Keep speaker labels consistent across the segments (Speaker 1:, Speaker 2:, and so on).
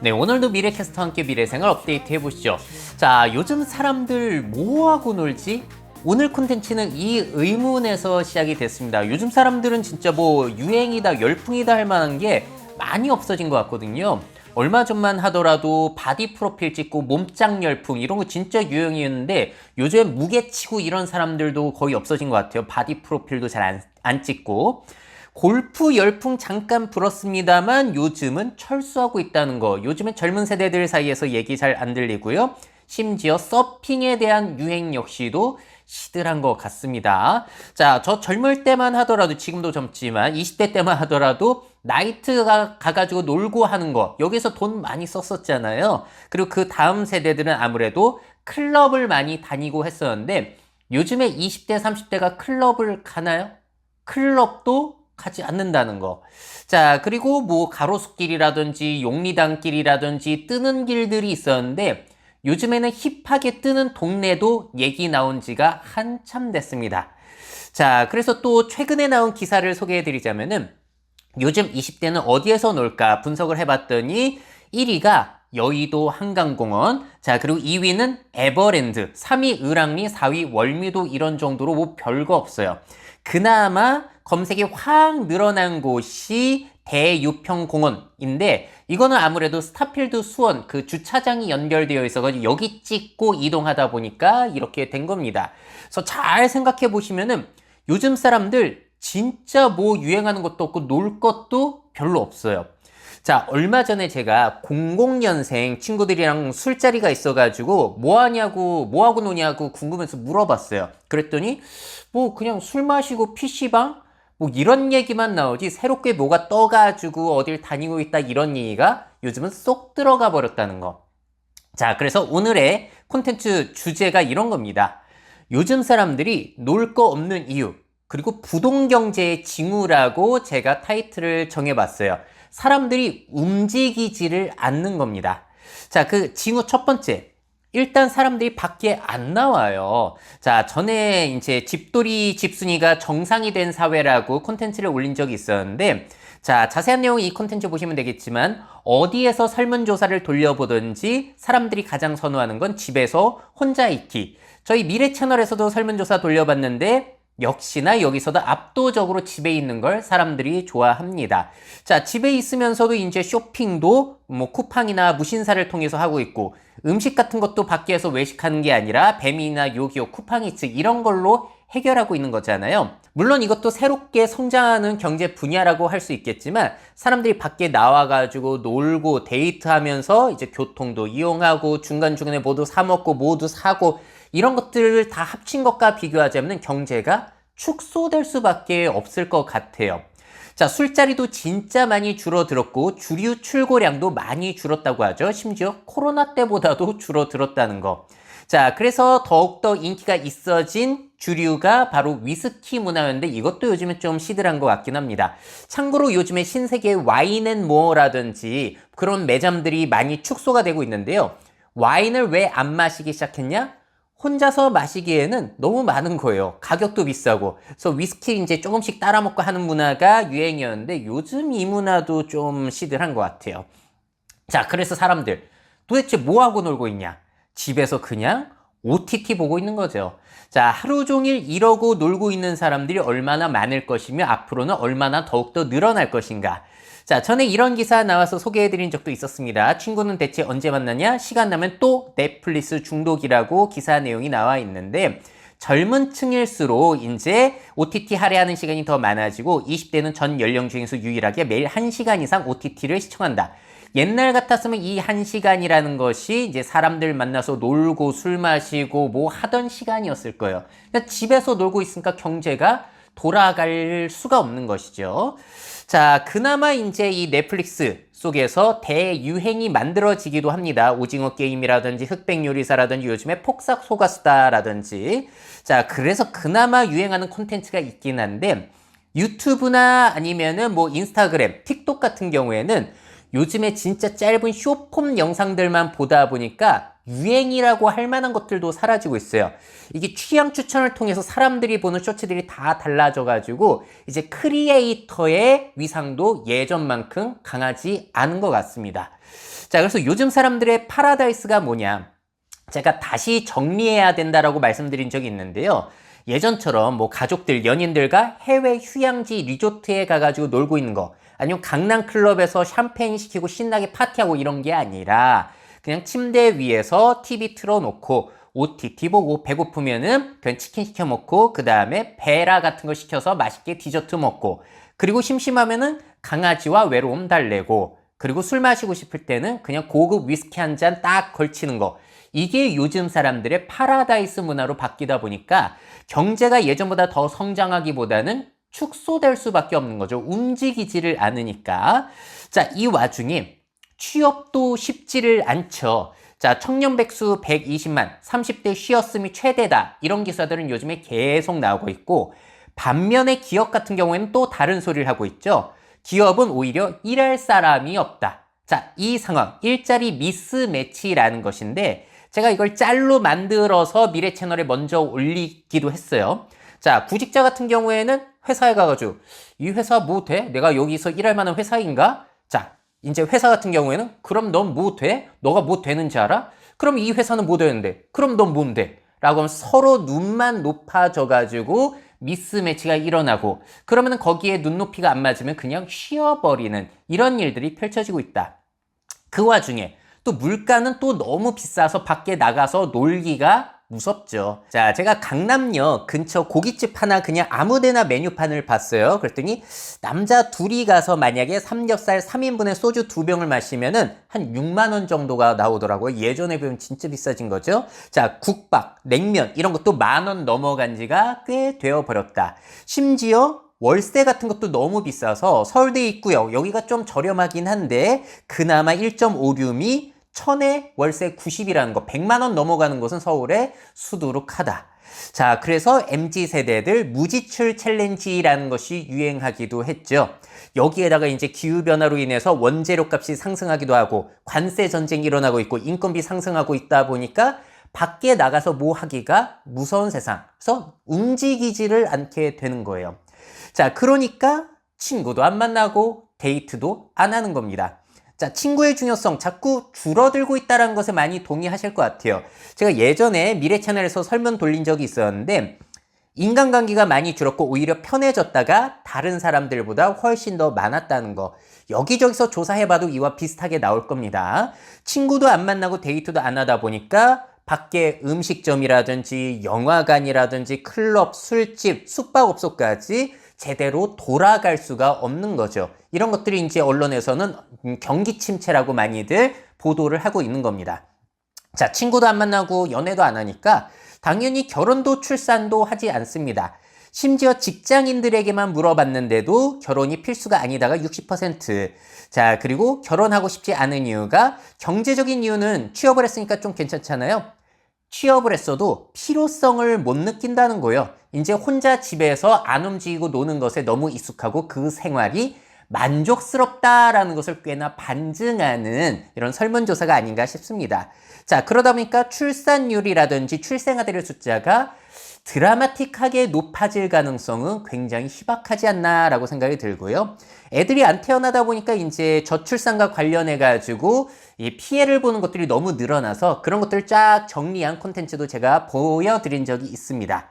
Speaker 1: 네, 오늘도 미래캐스터와 함께 미래생활 업데이트 해보시죠. 자, 요즘 사람들 뭐하고 놀지? 오늘 콘텐츠는 이 의문에서 시작이 됐습니다. 요즘 사람들은 진짜 뭐 유행이다, 열풍이다 할 만한 게 많이 없어진 것 같거든요. 얼마 전만 하더라도 바디 프로필 찍고 몸짱 열풍 이런 거 진짜 유행이었는데 요즘 무게 치고 이런 사람들도 거의 없어진 것 같아요. 바디 프로필도 잘 안 안 찍고. 골프 열풍 잠깐 불었습니다만 요즘은 철수하고 있다는 거. 요즘은 젊은 세대들 사이에서 얘기 잘 안 들리고요. 심지어 서핑에 대한 유행 역시도 시들한 것 같습니다. 자, 저 젊을 때만 하더라도 지금도 젊지만 20대 때만 하더라도 나이트 가, 가가지고 놀고 하는 거 여기서 돈 많이 썼었잖아요. 그리고 그 다음 세대들은 아무래도 클럽을 많이 다니고 했었는데 요즘에 20대, 30대가 클럽을 가나요? 클럽도 가지 않는다는 거. 자, 그리고 뭐 가로수길이라든지 용리단길이라든지 뜨는 길들이 있었는데 요즘에는 힙하게 뜨는 동네도 얘기 나온 지가 한참 됐습니다. 자, 그래서 또 최근에 나온 기사를 소개해 드리자면은 요즘 20대는 어디에서 놀까 분석을 해 봤더니 1위가 여의도 한강공원, 자, 그리고 2위는 에버랜드, 3위 을왕리, 4위 월미도 이런 정도로 뭐 별거 없어요. 그나마 검색이 확 늘어난 곳이 대유평공원인데 이거는 아무래도 스타필드 수원 그 주차장이 연결되어 있어가지고 여기 찍고 이동하다 보니까 이렇게 된 겁니다. 그래서 잘 생각해 보시면은 요즘 사람들 진짜 뭐 유행하는 것도 없고 놀 것도 별로 없어요. 자, 얼마 전에 제가 00년생 친구들이랑 술자리가 있어가지고 뭐 하냐고, 뭐 하고 노냐고 궁금해서 물어봤어요. 그랬더니 뭐 그냥 술 마시고 PC방? 뭐 이런 얘기만 나오지 새롭게 뭐가 떠가지고 어딜 다니고 있다 이런 얘기가 요즘은 쏙 들어가 버렸다는 거. 자, 그래서 오늘의 콘텐츠 주제가 이런 겁니다. 요즘 사람들이 놀 거 없는 이유, 그리고 부동경제의 징후라고 제가 타이틀을 정해봤어요. 사람들이 움직이지를 않는 겁니다. 자, 그 징후 첫 번째. 일단 사람들이 밖에 안 나와요. 자, 전에 이제 집돌이 집순이가 정상이 된 사회라고 콘텐츠를 올린 적이 있었는데, 자, 자세한 내용은 이 콘텐츠 보시면 되겠지만, 어디에서 설문조사를 돌려보든지 사람들이 가장 선호하는 건 집에서 혼자 있기. 저희 미래 채널에서도 설문조사 돌려봤는데, 역시나 여기서도 압도적으로 집에 있는 걸 사람들이 좋아합니다. 자, 집에 있으면서도 이제 쇼핑도 뭐 쿠팡이나 무신사를 통해서 하고 있고 음식 같은 것도 밖에서 외식하는 게 아니라 뱀이나 요기요, 쿠팡이 츠 이런 걸로 해결하고 있는 거잖아요. 물론 이것도 새롭게 성장하는 경제 분야라고 할 수 있겠지만 사람들이 밖에 나와가지고 놀고 데이트하면서 이제 교통도 이용하고 중간중간에 모두 사먹고 모두 사고 이런 것들을 다 합친 것과 비교하자면 경제가 축소될 수밖에 없을 것 같아요. 자, 술자리도 진짜 많이 줄어들었고 주류 출고량도 많이 줄었다고 하죠. 심지어 코로나 때보다도 줄어들었다는 거. 자, 그래서 더욱더 인기가 있어진 주류가 바로 위스키 문화였는데 이것도 요즘에 좀 시들한 것 같긴 합니다. 참고로 요즘에 신세계 와인앤모어라든지 그런 매점들이 많이 축소가 되고 있는데요. 와인을 왜 안 마시기 시작했냐? 혼자서 마시기에는 너무 많은 거예요. 가격도 비싸고. 그래서 위스키 이제 조금씩 따라 먹고 하는 문화가 유행이었는데 요즘 이 문화도 좀 시들한 것 같아요. 자, 그래서 사람들 도대체 뭐 하고 놀고 있냐? 집에서 그냥 OTT 보고 있는 거죠. 자, 하루 종일 이러고 놀고 있는 사람들이 얼마나 많을 것이며 앞으로는 얼마나 더욱더 늘어날 것인가. 자, 전에 이런 기사 나와서 소개해드린 적도 있었습니다. 친구는 대체 언제 만나냐? 시간 나면 또 넷플릭스 중독이라고 기사 내용이 나와 있는데, 젊은 층일수록 이제 OTT 할애하는 시간이 더 많아지고 20대는 전 연령 중에서 유일하게 매일 1시간 이상 OTT를 시청한다. 옛날 같았으면 이 1시간이라는 것이 이제 사람들 만나서 놀고 술 마시고 뭐 하던 시간이었을 거예요. 그러니까 집에서 놀고 있으니까 경제가 돌아갈 수가 없는 것이죠. 자, 그나마 이제 이 넷플릭스 속에서 대유행이 만들어지기도 합니다. 오징어 게임이라든지 흑백 요리사라든지 요즘에 폭삭 소가수다라든지. 자, 그래서 그나마 유행하는 콘텐츠가 있긴 한데 유튜브나 아니면은 뭐 인스타그램, 틱톡 같은 경우에는 요즘에 진짜 짧은 쇼폼 영상들만 보다 보니까 유행이라고 할 만한 것들도 사라지고 있어요. 이게 취향 추천을 통해서 사람들이 보는 쇼츠들이 다 달라져가지고 이제 크리에이터의 위상도 예전만큼 강하지 않은 것 같습니다. 자, 그래서 요즘 사람들의 파라다이스가 뭐냐? 제가 다시 정리해야 된다라고 말씀드린 적이 있는데요. 예전처럼 뭐 가족들, 연인들과 해외 휴양지 리조트에 가가지고 놀고 있는 거, 아니면 강남 클럽에서 샴페인 시키고 신나게 파티하고 이런 게 아니라 그냥 침대 위에서 TV 틀어놓고 OTT 보고 배고프면은 그냥 치킨 시켜 먹고 그 다음에 베라 같은 거 시켜서 맛있게 디저트 먹고 그리고 심심하면은 강아지와 외로움 달래고 그리고 술 마시고 싶을 때는 그냥 고급 위스키 한 잔 딱 걸치는 거. 이게 요즘 사람들의 파라다이스 문화로 바뀌다 보니까 경제가 예전보다 더 성장하기보다는 축소될 수밖에 없는 거죠. 움직이지를 않으니까. 자, 이 와중에 취업도 쉽지를 않죠. 자, 청년 백수 120만, 30대 쉬었음이 최대다. 이런 기사들은 요즘에 계속 나오고 있고, 반면에 기업 같은 경우에는 또 다른 소리를 하고 있죠. 기업은 오히려 일할 사람이 없다. 자, 이 상황, 일자리 미스매치라는 것인데, 제가 이걸 짤로 만들어서 미래 채널에 먼저 올리기도 했어요. 자, 구직자 같은 경우에는 회사에 가가지고, 이 회사 뭐 돼? 내가 여기서 일할 만한 회사인가? 자, 이제 회사 같은 경우에는, 그럼 넌 뭐 돼? 너가 뭐 되는지 알아? 그럼 이 회사는 뭐 되는데? 그럼 넌 뭔데? 라고 하면 서로 눈만 높아져가지고 미스매치가 일어나고, 그러면 거기에 눈높이가 안 맞으면 그냥 쉬어버리는 이런 일들이 펼쳐지고 있다. 그 와중에 또 물가는 또 너무 비싸서 밖에 나가서 놀기가 무섭죠. 자, 제가 강남역 근처 고깃집 하나 그냥 아무데나 메뉴판을 봤어요. 그랬더니 남자 둘이 가서 만약에 삼겹살 3인분에 소주 두 병을 마시면은 한 6만 원 정도가 나오더라고요. 예전에 비하면 진짜 비싸진 거죠. 자, 국밥, 냉면 이런 것도 만원 넘어간 지가 꽤 되어 버렸다. 심지어 월세 같은 것도 너무 비싸서 서울대 입구역 여기가 좀 저렴하긴 한데 그나마 1.5룸이 천에 월세 90이라는 거 100만 원 넘어가는 곳은 서울에 수두룩하다. 자, 그래서 MZ 세대들 무지출 챌린지라는 것이 유행하기도 했죠. 여기에다가 이제 기후 변화로 인해서 원재료 값이 상승하기도 하고 관세 전쟁이 일어나고 있고 인건비 상승하고 있다 보니까 밖에 나가서 뭐 하기가 무서운 세상. 그래서 움직이지를 않게 되는 거예요. 자, 그러니까 친구도 안 만나고 데이트도 안 하는 겁니다. 자, 친구의 중요성 자꾸 줄어들고 있다는 것에 많이 동의하실 것 같아요. 제가 예전에 미래 채널에서 설문 돌린 적이 있었는데, 인간관계가 많이 줄었고 오히려 편해졌다가 다른 사람들보다 훨씬 더 많았다는 거. 여기저기서 조사해봐도 이와 비슷하게 나올 겁니다. 친구도 안 만나고 데이트도 안 하다 보니까 밖에 음식점이라든지 영화관이라든지 클럽, 술집, 숙박업소까지 제대로 돌아갈 수가 없는 거죠. 이런 것들이 이제 언론에서는 경기 침체라고 많이들 보도를 하고 있는 겁니다. 자, 친구도 안 만나고 연애도 안 하니까 당연히 결혼도 출산도 하지 않습니다. 심지어 직장인들에게만 물어봤는데도 결혼이 필수가 아니다가 60%. 자, 그리고 결혼하고 싶지 않은 이유가 경제적인 이유는 취업을 했으니까 좀 괜찮잖아요. 취업을 했어도 필요성을 못 느낀다는 거예요. 이제 혼자 집에서 안 움직이고 노는 것에 너무 익숙하고 그 생활이 만족스럽다라는 것을 꽤나 반증하는 이런 설문조사가 아닌가 싶습니다. 자, 그러다 보니까 출산율이라든지 출생아들의 숫자가 드라마틱하게 높아질 가능성은 굉장히 희박하지 않나라고 생각이 들고요. 애들이 안 태어나다 보니까 이제 저출산과 관련해 가지고 이 피해를 보는 것들이 너무 늘어나서 그런 것들을 쫙 정리한 콘텐츠도 제가 보여드린 적이 있습니다.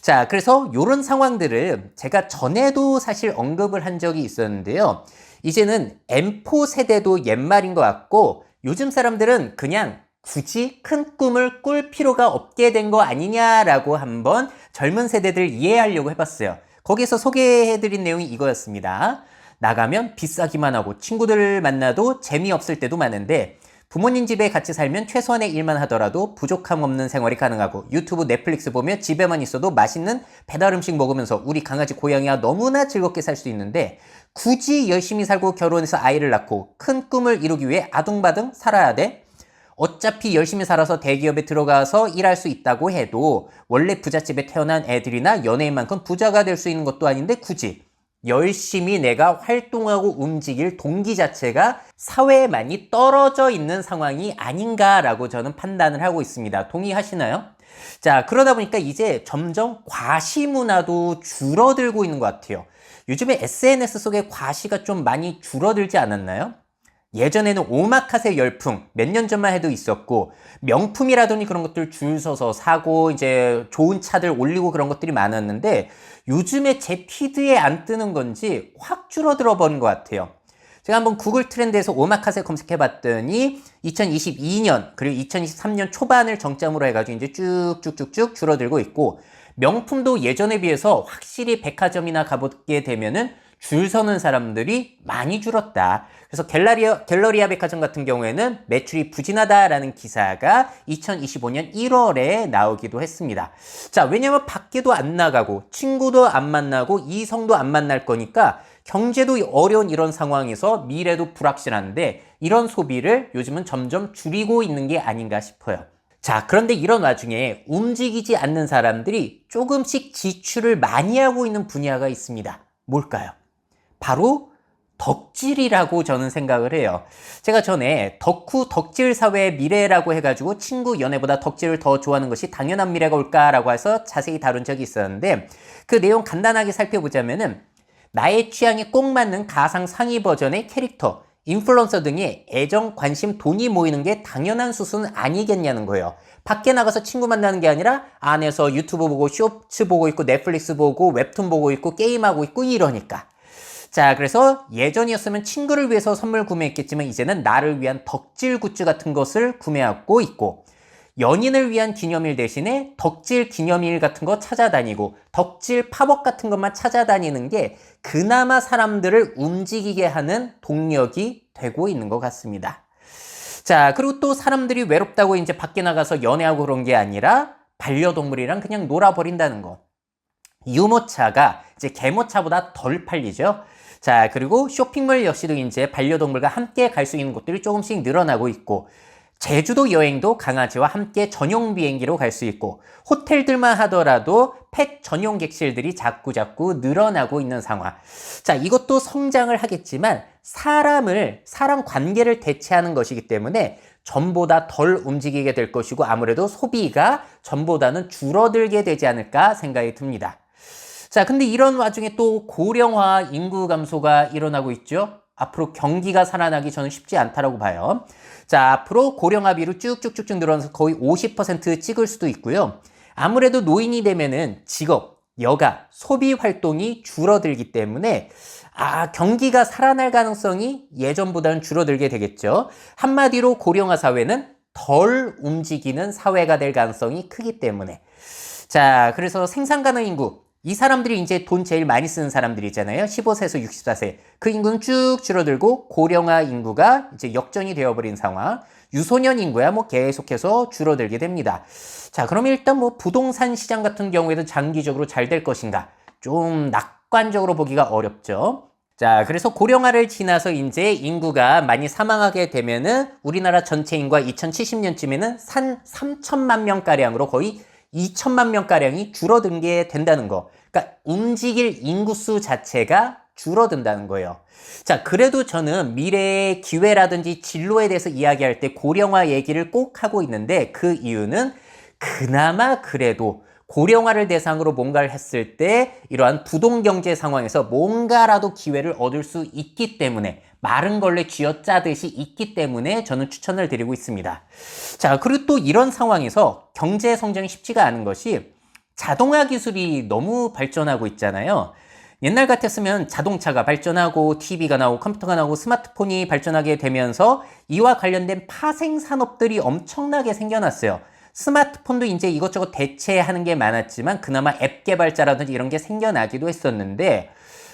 Speaker 1: 자, 그래서 이런 상황들을 제가 전에도 사실 언급을 한 적이 있었는데요. 이제는 M4 세대도 옛말인 것 같고 요즘 사람들은 그냥 굳이 큰 꿈을 꿀 필요가 없게 된 거 아니냐라고 한번 젊은 세대들 이해하려고 해봤어요. 거기서 소개해드린 내용이 이거였습니다. 나가면 비싸기만 하고 친구들 만나도 재미없을 때도 많은데 부모님 집에 같이 살면 최소한의 일만 하더라도 부족함 없는 생활이 가능하고 유튜브 넷플릭스 보며 집에만 있어도 맛있는 배달 음식 먹으면서 우리 강아지 고양이와 너무나 즐겁게 살 수 있는데 굳이 열심히 살고 결혼해서 아이를 낳고 큰 꿈을 이루기 위해 아둥바둥 살아야 돼? 어차피 열심히 살아서 대기업에 들어가서 일할 수 있다고 해도 원래 부잣집에 태어난 애들이나 연예인만큼 부자가 될 수 있는 것도 아닌데 굳이 열심히 내가 활동하고 움직일 동기 자체가 사회에 많이 떨어져 있는 상황이 아닌가라고 저는 판단을 하고 있습니다. 동의하시나요? 자, 그러다 보니까 이제 점점 과시 문화도 줄어들고 있는 것 같아요. 요즘에 SNS 속에 과시가 좀 많이 줄어들지 않았나요? 예전에는 오마카세 열풍 몇 년 전만 해도 있었고 명품이라더니 그런 것들 줄 서서 사고 이제 좋은 차들 올리고 그런 것들이 많았는데 요즘에 제 피드에 안 뜨는 건지 확 줄어들어 버린 것 같아요. 제가 한번 구글 트렌드에서 오마카세 검색해 봤더니 2022년 그리고 2023년 초반을 정점으로 해가지고 이제 쭉쭉쭉쭉 줄어들고 있고 명품도 예전에 비해서 확실히 백화점이나 가보게 되면은 줄 서는 사람들이 많이 줄었다. 그래서 갤러리아, 갤러리아 백화점 같은 경우에는 매출이 부진하다라는 기사가 2025년 1월에 나오기도 했습니다. 자, 왜냐면 밖에도 안 나가고 친구도 안 만나고 이성도 안 만날 거니까 경제도 어려운 이런 상황에서 미래도 불확실한데 이런 소비를 요즘은 점점 줄이고 있는 게 아닌가 싶어요. 자, 그런데 이런 와중에 움직이지 않는 사람들이 조금씩 지출을 많이 하고 있는 분야가 있습니다. 뭘까요? 바로 덕질이라고 저는 생각을 해요. 제가 전에 덕후 덕질 사회의 미래라고 해가지고 친구 연애보다 덕질을 더 좋아하는 것이 당연한 미래가 올까라고 해서 자세히 다룬 적이 있었는데 그 내용 간단하게 살펴보자면은 나의 취향에 꼭 맞는 가상 상위 버전의 캐릭터, 인플루언서 등의 애정, 관심, 돈이 모이는 게 당연한 수순 아니겠냐는 거예요. 밖에 나가서 친구 만나는 게 아니라 안에서 유튜브 보고 쇼츠 보고 있고 넷플릭스 보고 웹툰 보고 있고 게임하고 있고 이러니까. 자, 그래서 예전이었으면 친구를 위해서 선물 구매했겠지만 이제는 나를 위한 덕질 굿즈 같은 것을 구매하고 있고 연인을 위한 기념일 대신에 덕질 기념일 같은 거 찾아다니고 덕질 팝업 같은 것만 찾아다니는 게 그나마 사람들을 움직이게 하는 동력이 되고 있는 것 같습니다. 자, 그리고 또 사람들이 외롭다고 이제 밖에 나가서 연애하고 그런 게 아니라 반려동물이랑 그냥 놀아버린다는 거. 유모차가 이제 개모차보다 덜 팔리죠. 자, 그리고 쇼핑몰 역시도 이제 반려동물과 함께 갈 수 있는 곳들이 조금씩 늘어나고 있고, 제주도 여행도 강아지와 함께 전용 비행기로 갈 수 있고, 호텔들만 하더라도 펫 전용 객실들이 자꾸 자꾸 늘어나고 있는 상황. 자, 이것도 성장을 하겠지만, 사람을, 사람 관계를 대체하는 것이기 때문에, 전보다 덜 움직이게 될 것이고, 아무래도 소비가 전보다는 줄어들게 되지 않을까 생각이 듭니다. 자, 근데 이런 와중에 또 고령화 인구 감소가 일어나고 있죠. 앞으로 경기가 살아나기 저는 쉽지 않다라고 봐요. 자, 앞으로 고령화비로 쭉쭉쭉쭉 늘어나서 거의 50% 찍을 수도 있고요. 아무래도 노인이 되면은 직업, 여가, 소비 활동이 줄어들기 때문에 아, 경기가 살아날 가능성이 예전보다는 줄어들게 되겠죠. 한마디로 고령화 사회는 덜 움직이는 사회가 될 가능성이 크기 때문에. 자, 그래서 생산 가능 인구, 이 사람들이 이제 돈 제일 많이 쓰는 사람들이잖아요. 15세에서 64세. 그 인구는 쭉 줄어들고 고령화 인구가 이제 역전이 되어버린 상황. 유소년 인구야 뭐 계속해서 줄어들게 됩니다. 자, 그러면 일단 뭐 부동산 시장 같은 경우에도 장기적으로 잘 될 것인가? 좀 낙관적으로 보기가 어렵죠. 자, 그래서 고령화를 지나서 이제 인구가 많이 사망하게 되면은 우리나라 전체 인구가 2070년쯤에는 산 3천만 명가량으로 거의 2천만 명가량이 줄어든 게 된다는 거. 그러니까 움직일 인구수 자체가 줄어든다는 거예요. 자, 그래도 저는 미래의 기회라든지 진로에 대해서 이야기할 때 고령화 얘기를 꼭 하고 있는데 그 이유는 그나마 그래도 고령화를 대상으로 뭔가를 했을 때 이러한 부동 경제 상황에서 뭔가라도 기회를 얻을 수 있기 때문에 마른 걸레 쥐어짜듯이 있기 때문에 저는 추천을 드리고 있습니다. 자, 그리고 또 이런 상황에서 경제 성장이 쉽지가 않은 것이 자동화 기술이 너무 발전하고 있잖아요. 옛날 같았으면 자동차가 발전하고 TV가 나오고 컴퓨터가 나오고 스마트폰이 발전하게 되면서 이와 관련된 파생 산업들이 엄청나게 생겨났어요. 스마트폰도 이제 이것저것 대체하는 게 많았지만 그나마 앱 개발자라든지 이런 게 생겨나기도 했었는데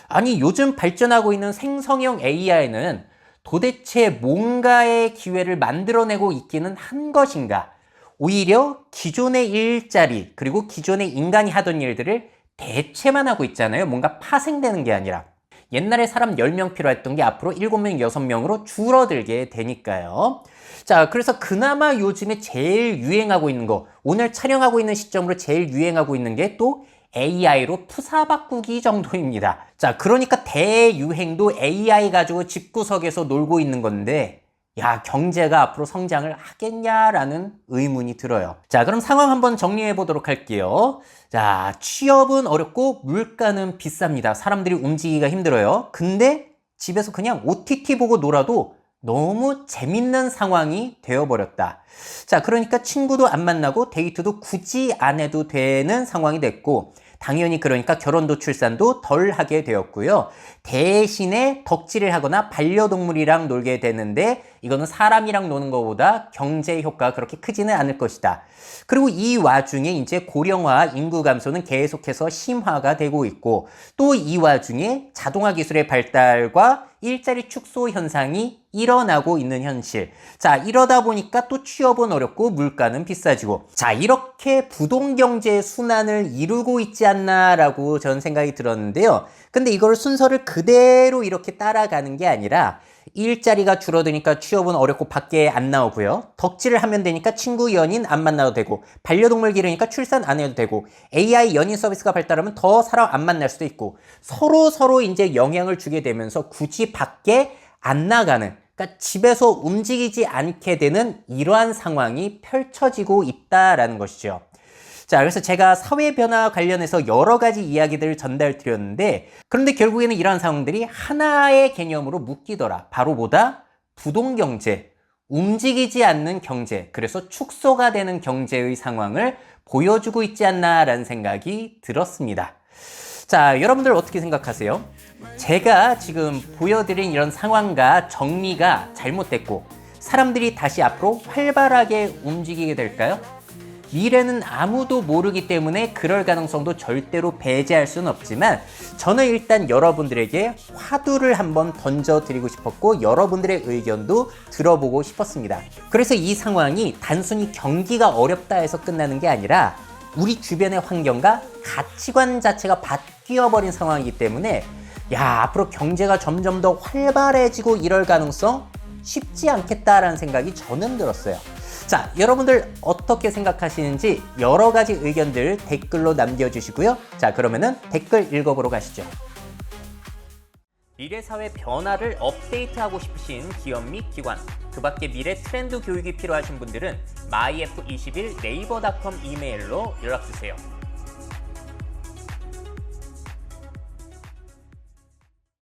Speaker 1: 아니 요즘 발전하고 있는 생성형 AI는 도대체 뭔가의 기회를 만들어내고 있기는 한 것인가? 오히려 기존의 일자리 그리고 기존의 인간이 하던 일들을 대체만 하고 있잖아요. 뭔가 파생되는 게 아니라. 옛날에 사람 10명 필요했던 게 앞으로 7명, 6명으로 줄어들게 되니까요. 자, 그래서 그나마 요즘에 제일 유행하고 있는 거, 오늘 촬영하고 있는 시점으로 제일 유행하고 있는 게 또 AI로 푸사 바꾸기 정도입니다. 자, 그러니까 대유행도 AI 가지고 집구석에서 놀고 있는 건데, 야, 경제가 앞으로 성장을 하겠냐라는 의문이 들어요. 자, 그럼 상황 한번 정리해 보도록 할게요. 자, 취업은 어렵고 물가는 비쌉니다. 사람들이 움직이기가 힘들어요. 근데 집에서 그냥 OTT 보고 놀아도 너무 재밌는 상황이 되어버렸다. 자, 그러니까 친구도 안 만나고 데이트도 굳이 안 해도 되는 상황이 됐고, 당연히 그러니까 결혼도 출산도 덜 하게 되었고요. 대신에 덕질을 하거나 반려동물이랑 놀게 되는데 이거는 사람이랑 노는 것보다 경제 효과가 그렇게 크지는 않을 것이다. 그리고 이 와중에 이제 고령화 인구 감소는 계속해서 심화가 되고 있고 또 이 와중에 자동화 기술의 발달과 일자리 축소 현상이 일어나고 있는 현실. 자, 이러다 보니까 또 취업은 어렵고 물가는 비싸지고. 자, 이렇게 부동 경제의 순환을 이루고 있지 않나라고 저는 생각이 들었는데요. 근데 이걸 순서를 그대로 이렇게 따라가는 게 아니라 일자리가 줄어드니까 취업은 어렵고 밖에 안 나오고요. 덕질을 하면 되니까 친구, 연인 안 만나도 되고, 반려동물 기르니까 출산 안 해도 되고, AI 연인 서비스가 발달하면 더 사람 안 만날 수도 있고, 서로 서로 이제 영향을 주게 되면서 굳이 밖에 안 나가는, 그러니까 집에서 움직이지 않게 되는 이러한 상황이 펼쳐지고 있다라는 것이죠. 자, 그래서 제가 사회 변화 관련해서 여러 가지 이야기들을 전달 드렸는데, 그런데 결국에는 이러한 상황들이 하나의 개념으로 묶이더라. 바로 뭐다? 부동 경제. 움직이지 않는 경제. 그래서 축소가 되는 경제의 상황을 보여주고 있지 않나라는 생각이 들었습니다. 자, 여러분들 어떻게 생각하세요? 제가 지금 보여드린 이런 상황과 정리가 잘못됐고, 사람들이 다시 앞으로 활발하게 움직이게 될까요? 미래는 아무도 모르기 때문에 그럴 가능성도 절대로 배제할 수는 없지만 저는 일단 여러분들에게 화두를 한번 던져드리고 싶었고 여러분들의 의견도 들어보고 싶었습니다. 그래서 이 상황이 단순히 경기가 어렵다 해서 끝나는 게 아니라 우리 주변의 환경과 가치관 자체가 바뀌어 버린 상황이기 때문에 야 앞으로 경제가 점점 더 활발해지고 이럴 가능성 쉽지 않겠다라는 생각이 저는 들었어요. 자, 여러분들 어떻게 생각하시는지 여러 가지 의견들 댓글로 남겨주시고요. 자, 그러면은 댓글 읽어보러 가시죠. 미래 사회 변화를 업데이트하고 싶으신 기업 및 기관, 그 밖에 미래 트렌드 교육이 필요하신 분들은 myf21 네이버닷컴 이메일로 연락 주세요.